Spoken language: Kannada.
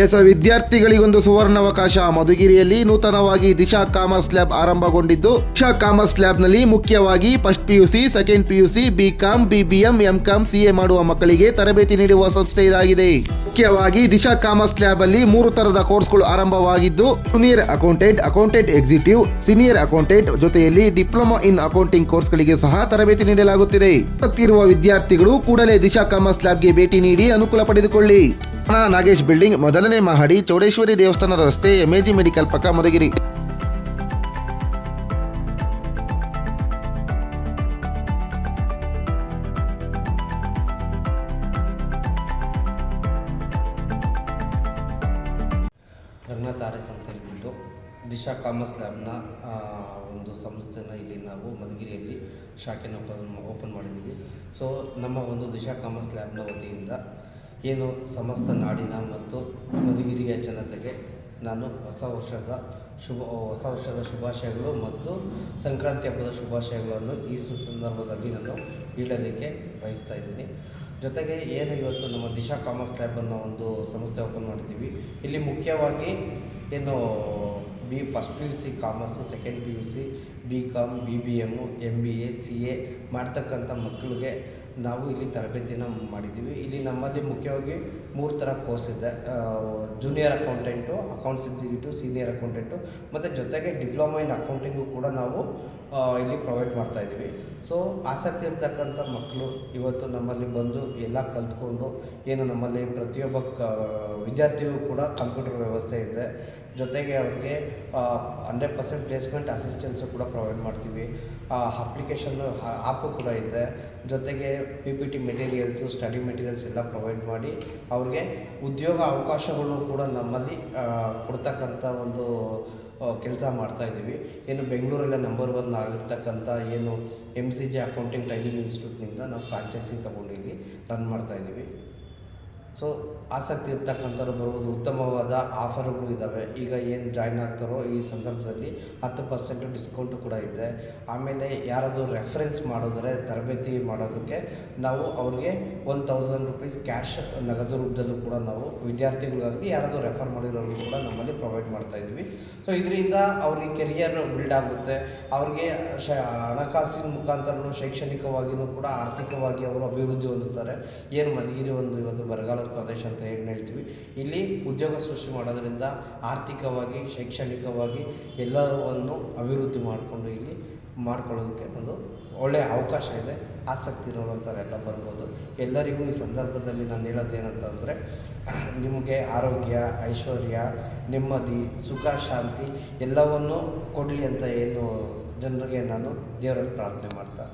ಎಸ್, ವಿದ್ಯಾರ್ಥಿಗಳಿಗೊಂದು ಸುವರ್ಣಾವಕಾಶ. ಮಧುಗಿರಿಯಲ್ಲಿ ನೂತನವಾಗಿ ದಿಶಾ ಕಾಮರ್ಸ್ ಲ್ಯಾಬ್ ಆರಂಭಗೊಂಡಿದ್ದು, ದಿಶಾ ಕಾಮರ್ಸ್ ಲ್ಯಾಬ್ನಲ್ಲಿ ಮುಖ್ಯವಾಗಿ first PUC, second PUC, BCom, BBM, MCom, CA ಮಾಡುವ ಮಕ್ಕಳಿಗೆ ತರಬೇತಿ ನೀಡುವ ಸಂಸ್ಥೆ ಇದಾಗಿದೆ. ಮುಖ್ಯವಾಗಿ ದಿಶಾ ಕಾಮರ್ಸ್ ಲ್ಯಾಬ್ ಅಲ್ಲಿ ಮೂರು ತರದ ಕೋರ್ಸ್ಗಳು ಆರಂಭವಾಗಿದ್ದು, junior accountant accountant executive, senior accountant ಜೊತೆಯಲ್ಲಿ ಡಿಪ್ಲೊಮಾ ಇನ್ ಅಕೌಂಟಿಂಗ್ ಕೋರ್ಸ್ಗಳಿಗೆ ಸಹ ತರಬೇತಿ ನೀಡಲಾಗುತ್ತಿದೆ. ಸತ್ತಿರುವ ವಿದ್ಯಾರ್ಥಿಗಳು ಕೂಡಲೇ ದಿಶಾ ಕಾಮರ್ಸ್ ಲ್ಯಾಬ್ಗೆ ಭೇಟಿ ನೀಡಿ ಅನುಕೂಲ ಪಡೆದುಕೊಳ್ಳಿ. ನಾಗೇಶ್ ಬಿಲ್ಡಿಂಗ್, ಮೊದಲನೇ ಮಹಡಿ, ಚೌಡೇಶ್ವರಿ ದೇವಸ್ಥಾನದ ರಸ್ತೆ ಎಂಎಜಿ ಮೆಡಿಕಲ್ ಪಕ್ಕ ಮಧುಗಿರಿ. ದಿಶಾ ಕಾಮರ್ಸ್ ಲ್ಯಾಬ್ನ ಒಂದು ಸಂಸ್ಥೆನ ಇಲ್ಲಿ ನಾವು ಮಧುಗಿರಿಯಲ್ಲಿ ಶಾಖೆನ ಓಪನ್ ಓಪನ್ ಮಾಡಿದ್ದೀವಿ. ಸೊ ನಮ್ಮ ಒಂದು ದಿಶಾ ಕಾಮರ್ಸ್ ಲ್ಯಾಬ್ನ ವತಿಯಿಂದ ಏನು ಸಮಸ್ತ ನಾಡಿನ ಮತ್ತು ಮಧುಗಿರಿಯ ಜನತೆಗೆ ನಾನು ಹೊಸ ವರ್ಷದ ಶುಭ, ಹೊಸ ವರ್ಷದ ಶುಭಾಶಯಗಳು ಮತ್ತು ಸಂಕ್ರಾಂತಿ ಹಬ್ಬದ ಶುಭಾಶಯಗಳನ್ನು ಈ ಸುಸಂದರ್ಭದಲ್ಲಿ ನಾನು ಹೇಳಲಿಕ್ಕೆ ಬಯಸ್ತಾ ಇದ್ದೀನಿ. ಜೊತೆಗೆ ಏನು ಇವತ್ತು ನಮ್ಮ ದಿಶಾ ಕಾಮರ್ಸ್ ಲ್ಯಾಬ್ ಅನ್ನೋ ಒಂದು ಸಂಸ್ಥೆ ಓಪನ್ ಮಾಡಿದ್ದೀವಿ. ಇಲ್ಲಿ ಮುಖ್ಯವಾಗಿ ಏನು B, first P U C commerce, second P U C, BCom, B B M M B A, C A ಮಾಡ್ತಕ್ಕಂಥ ಮಕ್ಕಳಿಗೆ ನಾವು ಇಲ್ಲಿ ತರಬೇತಿನ ಮಾಡಿದ್ದೀವಿ. ಇಲ್ಲಿ ನಮ್ಮಲ್ಲಿ ಮುಖ್ಯವಾಗಿ ಮೂರು ಥರ ಕೋರ್ಸ್ ಇದೆ. Junior accountant accounts executive senior accountant ಮತ್ತು ಜೊತೆಗೆ ಡಿಪ್ಲೊಮಾ ಇನ್ ಅಕೌಂಟಿಂಗು ಕೂಡ ನಾವು ಇಲ್ಲಿ ಪ್ರೊವೈಡ್ ಮಾಡ್ತಾ ಇದ್ದೀವಿ. ಸೊ ಆಸಕ್ತಿ ಇರ್ತಕ್ಕಂಥ ಮಕ್ಕಳು ಇವತ್ತು ನಮ್ಮಲ್ಲಿ ಬಂದು ಎಲ್ಲ ಕಲ್ತ್ಕೊಂಡು ಏನು ನಮ್ಮಲ್ಲಿ ಪ್ರತಿಯೊಬ್ಬ ಕ, ವಿದ್ಯಾರ್ಥಿಗೂ ಕೂಡ ಕಂಪ್ಯೂಟರ್ ವ್ಯವಸ್ಥೆ ಇದೆ. ಜೊತೆಗೆ ಅವ್ರಿಗೆ ಹಂಡ್ರೆಡ್ ಪರ್ಸೆಂಟ್ ಪ್ಲೇಸ್ಮೆಂಟ್ ಅಸಿಸ್ಟೆನ್ಸು ಕೂಡ ಪ್ರೊವೈಡ್ ಮಾಡ್ತೀವಿ. ಅಪ್ಲಿಕೇಶನ್ ಆ್ಯಪು ಕೂಡ ಇದೆ. ಜೊತೆಗೆ P P T materials study materials ಎಲ್ಲ ಪ್ರೊವೈಡ್ ಮಾಡಿ ಅವ್ರಿಗೆ ಉದ್ಯೋಗ ಅವಕಾಶಗಳು ಕೂಡ ನಮ್ಮಲ್ಲಿ ಕೊಡ್ತಕ್ಕಂಥ ಒಂದು ಕೆಲಸ ಮಾಡ್ತಾ ಇದ್ದೀವಿ. ಏನು ಬೆಂಗಳೂರಲ್ಲೇ ನಂಬರ್ ಒನ್ ಆಗಿರ್ತಕ್ಕಂಥ ಏನು M C J accounting training ಇನ್ಸ್ಟಿಟ್ಯೂಟ್ನಿಂದ ನಾವು ಫ್ರಾಂಚೈಸಿ ತೊಗೊಂಡು ಇಲ್ಲಿ ರನ್ ಮಾಡ್ತಾ ಇದ್ದೀವಿ. ಸೊ ಆಸಕ್ತಿ ಇರ್ತಕ್ಕಂಥವ್ರು ಬರ್ಬೋದು ಉತ್ತಮವಾದ ಆಫರ್ಗಳು ಇದ್ದಾವೆ ಈಗ ಏನು ಜಾಯ್ನ್ ಆಗ್ತಾರೋ ಈ ಸಂದರ್ಭದಲ್ಲಿ ಹತ್ತು ಪರ್ಸೆಂಟ್ ಡಿಸ್ಕೌಂಟು ಕೂಡ ಇದೆ. ಆಮೇಲೆ ಯಾರಾದರೂ ರೆಫರೆನ್ಸ್ ಮಾಡಿದ್ರೆ, ತರಬೇತಿ ಮಾಡೋದಕ್ಕೆ ನಾವು ಅವ್ರಿಗೆ ಒನ್ ತೌಸಂಡ್ ರುಪೀಸ್ ಕ್ಯಾಶ್ ನಗದು ರೂಪದಲ್ಲೂ ಕೂಡ ನಾವು ವಿದ್ಯಾರ್ಥಿಗಳಿಗಾಗಿ ಯಾರಾದರೂ ರೆಫರ್ ಮಾಡಿರೋರು ಪ್ರೊವೈಡ್ ಮಾಡ್ತಾ ಇದ್ವಿ. ಸೊ ಇದರಿಂದ ಅವ್ರಿಗೆ ಕೆರಿಯರ್ ಬಿಲ್ಡ್ ಆಗುತ್ತೆ. ಅವ್ರಿಗೆ, ಶ, ಹಣಕಾಸಿನ ಮುಖಾಂತರನೂ ಶೈಕ್ಷಣಿಕವಾಗಿಯೂ ಕೂಡ ಆರ್ಥಿಕವಾಗಿ ಅವರು ಅಭಿವೃದ್ಧಿ ಹೊಂದುತ್ತಾರೆ. ಏನು ಮಧುಗಿರಿ ಒಂದು ಇವತ್ತು ಬರಗಾಲದ ಪ್ರದೇಶ ಅಂತ ಏನು ಹೇಳ್ತೀವಿ. ಇಲ್ಲಿ ಉದ್ಯೋಗ ಸೃಷ್ಟಿ ಮಾಡೋದ್ರಿಂದ ಆರ್ಥಿಕವಾಗಿ, ಶೈಕ್ಷಣಿಕವಾಗಿ ಎಲ್ಲವನ್ನು ಅಭಿವೃದ್ಧಿ ಮಾಡಿಕೊಂಡು ಇಲ್ಲಿ ಮಾಡ್ಕೊಳ್ಳೋದಕ್ಕೆ ಒಂದು ಒಳ್ಳೆಯ ಅವಕಾಶ ಇದೆ. ಆಸಕ್ತಿ ಇರೋವಂಥವ್ರೆಲ್ಲ ಬರ್ಬೋದು. ಎಲ್ಲರಿಗೂ ಈ ಸಂದರ್ಭದಲ್ಲಿ ನಾನು ಹೇಳೋದೇನಂತಂದರೆ, ನಿಮಗೆ ಆರೋಗ್ಯ, ಐಶ್ವರ್ಯ ನೆಮ್ಮದಿ ಸುಖ ಶಾಂತಿ ಎಲ್ಲವನ್ನು ಕೊಡಲಿ ಅಂತ ಏನು ಜನರಿಗೆ ನಾನು ದೇವರಲ್ಲಿ ಪ್ರಾರ್ಥನೆ ಮಾಡ್ತಾ